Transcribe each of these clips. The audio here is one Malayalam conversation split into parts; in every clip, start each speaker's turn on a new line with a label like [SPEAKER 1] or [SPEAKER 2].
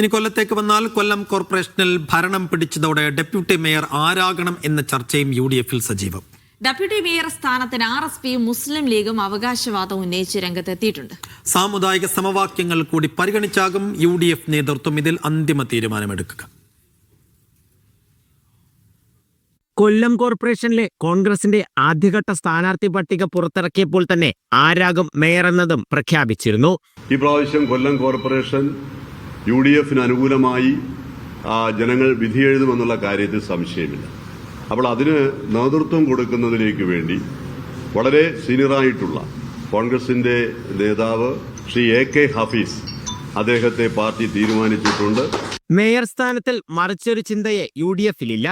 [SPEAKER 1] ഇനി കൊല്ലത്തേക്ക് വന്നാൽ കൊല്ലം കോർപ്പറേഷനിൽ ഭരണം പിടിച്ചതോടെ ഡെപ്യൂട്ടി മേയർ ആരാകണം എന്ന ചർച്ചയും യു ഡി എഫിൽ സജീവം.
[SPEAKER 2] ഡെപ്യൂട്ടി മേയർ സ്ഥാനത്തിന് ആർ എസ് പിയും മുസ്ലിം ലീഗും അവകാശവാദം ഉന്നയിച്ച് രംഗത്തെത്തിയിട്ടുണ്ട്.
[SPEAKER 1] സാമുദായിക സമവാക്യങ്ങൾ കൂടി പരിഗണിച്ചാകും യു ഡി എഫ് നേതൃത്വം ഇതിൽ അന്തിമ തീരുമാനമെടുക്കുക.
[SPEAKER 3] കൊല്ലം കോർപ്പറേഷനിലെ കോൺഗ്രസിന്റെ ആദ്യഘട്ട സ്ഥാനാർത്ഥി പട്ടിക പുറത്തിറക്കിയപ്പോൾ തന്നെ ആരാകും മേയർ എന്നതും പ്രഖ്യാപിച്ചിരുന്നു.
[SPEAKER 4] ഈ പ്രാവശ്യം കൊല്ലം കോർപ്പറേഷൻ യു ഡി എഫിന് അനുകൂലമായി ജനങ്ങൾ വിധിയെഴുതുമെന്നുള്ള കാര്യത്തിൽ സംശയമില്ല. അപ്പോൾ അതിന് നേതൃത്വം കൊടുക്കുന്നതിലേക്ക് വേണ്ടി വളരെ സീനിയറായിട്ടുള്ള കോൺഗ്രസിന്റെ നേതാവ് ശ്രീ എ കെ ഹഫീസ് അദ്ദേഹത്തെ പാർട്ടി തീരുമാനിച്ചിട്ടുണ്ട്.
[SPEAKER 3] മേയർ സ്ഥാനത്തിൽ മറിച്ചൊരു ചിന്തയെ യു ഡി എഫിലില്ല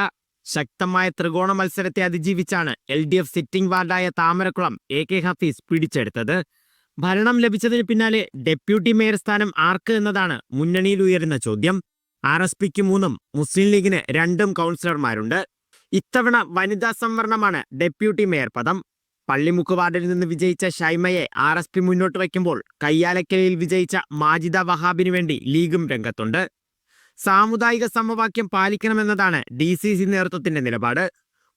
[SPEAKER 3] ശക്തമായ ത്രികോണ മത്സരത്തെ അതിജീവിച്ചാണ് എൽ ഡി എഫ് സിറ്റിംഗ് വാർഡായ താമരക്കുളം എ കെ ഹഫീസ് പിടിച്ചെടുത്തത്. ഭരണം ലഭിച്ചതിന് പിന്നാലെ ഡെപ്യൂട്ടി മേയർ സ്ഥാനം ആർക്ക് എന്നതാണ് മുന്നണിയിൽ ഉയരുന്ന ചോദ്യം. ആർ എസ് പിക്ക് മൂന്നും മുസ്ലിം ലീഗിന് രണ്ടും കൗൺസിലർമാരുണ്ട്. ഇത്തവണ വനിതാ സംവരണമാണ് ഡെപ്യൂട്ടി മേയർ പദം. പള്ളിമുക്ക് വാർഡിൽ നിന്ന് വിജയിച്ച ഷൈമയെ ആർ എസ് പി മുന്നോട്ട് വയ്ക്കുമ്പോൾ കയ്യാലക്കലയിൽ വിജയിച്ച മാജിദ വഹാബിനു വേണ്ടി ലീഗും രംഗത്തുണ്ട്. സാമുദായിക സമവാക്യം പാലിക്കണമെന്നതാണ് ഡി സി സി നേതൃത്വത്തിന്റെ നിലപാട്.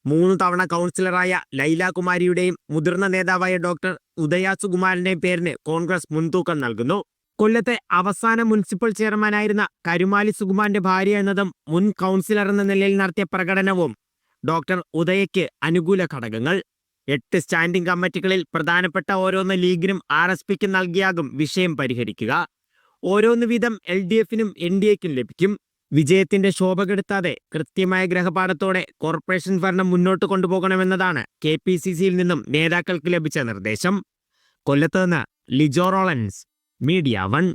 [SPEAKER 3] മൂന്ന് തവണ കൗൺസിലറായ ലൈല കുമാരിയുടെയും മുതിർന്ന നേതാവായ ഡോക്ടർ ഉദയ സുകുമാരന്റെയും പേരിന് കോൺഗ്രസ് മുൻതൂക്കം നൽകുന്നു. കൊല്ലത്തെ അവസാന മുനിസിപ്പൽ ചെയർമാനായിരുന്ന കരുമാലി സുകുമാറിന്റെ ഭാര്യ എന്നതും മുൻ കൗൺസിലർ എന്ന നിലയിൽ നടത്തിയ പ്രകടനവും ഡോക്ടർ ഉദയയ്ക്ക് അനുകൂല ഘടകങ്ങൾ. എട്ട് സ്റ്റാൻഡിംഗ് കമ്മിറ്റികളിൽ പ്രധാനപ്പെട്ട ഓരോന്ന് ലീഗിനും ആർ എസ് പിക്കും നൽകിയാകും വിഷയം പരിഹരിക്കുക. ഓരോന്ന് വീതം എൽ ഡി എഫിനും എൻ ഡി എക്കും ലഭിക്കും. വിജയത്തിന്റെ ശോഭ കെടുത്താതെ കൃത്യമായ ഗ്രഹപാഠത്തോടെ കോർപ്പറേഷൻ ഭരണം മുന്നോട്ട് കൊണ്ടുപോകണമെന്നതാണ് കെ പി സി സിയിൽ നിന്നും നേതാക്കൾക്ക് ലഭിച്ച നിർദ്ദേശം. കൊല്ലത്ത് നിന്ന് ലിജോ മീഡിയ വൺ.